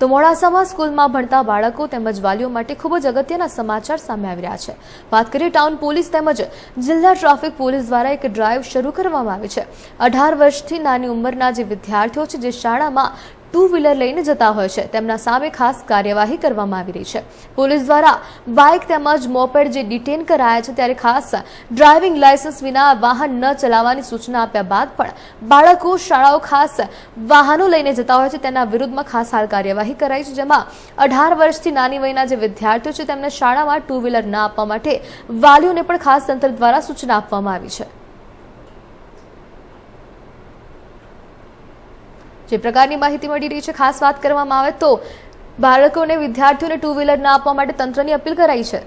તો મોડાસામાં સ્કૂલમાં ભણતા બાળકો તેમજ વાલીઓ માટે ખૂબ જ અગત્યના સમાચાર સામે આવી રહ્યા છે. વાત કરીએ ટાઉન પોલીસ તેમજ જિલ્લા ટ્રાફિક પોલીસ દ્વારા એક ડ્રાઈવ શરૂ કરવામાં આવી છે. અઢાર વર્ષથી નાની ઉંમરના જે વિદ્યાર્થીઓ છે, જે શાળામાં ટુ વ્હીલર લઈને જતા હોય છે. તેમના સામે ખાસ કાર્યવાહી કરવામાં આવી રહી છે. પોલીસ દ્વારા બાઇક તેમજ મોપેડ જે ડિટેન કરાયા છે ત્યારે ખાસ ડ્રાઇવિંગ લાયસન્સ વિના વાહન ન ચલાવવાની સૂચના આપ્યા બાદ પણ બાળકો શાળાઓ ખાસ વાહનો લઈને જતા હોય છે. તેના વિરુદ્ધમાં ખાસ હાલ કાર્યવાહી કરાઈ છે, જેમાં અઢાર વર્ષથી નાની વયના જે વિદ્યાર્થીઓ છે તેમને શાળામાં ટુ વ્હીલર ના આપવા માટે વાલીઓને પણ ખાસ તંત્ર દ્વારા સૂચના આપવામાં આવી છે. જે પ્રકારની માહિતી મળી રહી છે, ખાસ વાત કરવામાં આવે તો બાળકોને વિદ્યાર્થીઓને ટુ વ્હીલર ના આપવા માટે તંત્રની અપીલ કરાઈ છે.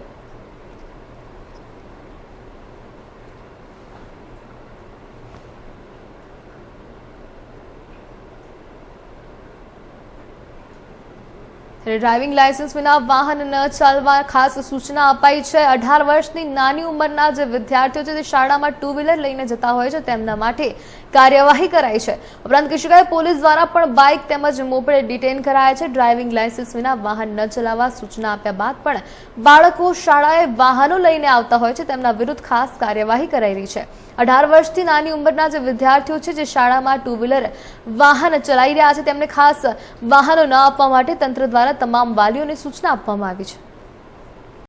ડ્રાઇવિંગ લાયસન્સ વિના વાહન ન ચાલવા ખાસ સૂચના અપાઈ છે. અઢાર વર્ષની નાની ઉંમરના જે વિદ્યાર્થીઓ છે, તે શાળામાં ટુ વ્હીલર લઈને જતા હોય છે, તેમના માટે કાર્યવાહી કરાઈ છે. ઉપરાંત કિશોરભાઈ પોલીસ દ્વારા પણ બાઇક તેમજ મોપેડ ડિટેન કરાયા છે. ડ્રાઇવિંગ લાયસન્સ વિના વાહન ન ચલાવવા સૂચના આપ્યા બાદ પણ બાળકો શાળાએ વાહનો લઈને આવતા હોય છે, તેમના વિરુદ્ધ ખાસ કાર્યવાહી કરાઈ રહી છે. અઢાર વર્ષથી નાની ઉંમરના જે વિદ્યાર્થીઓ છે, જે શાળામાં ટુ વ્હીલર વાહન ચલાવી રહ્યા છે, તેમને ખાસ વાહનો ન આપવા માટે તંત્ર દ્વારા તમામ વાલીઓને સૂચના આપવામાં આવી છે.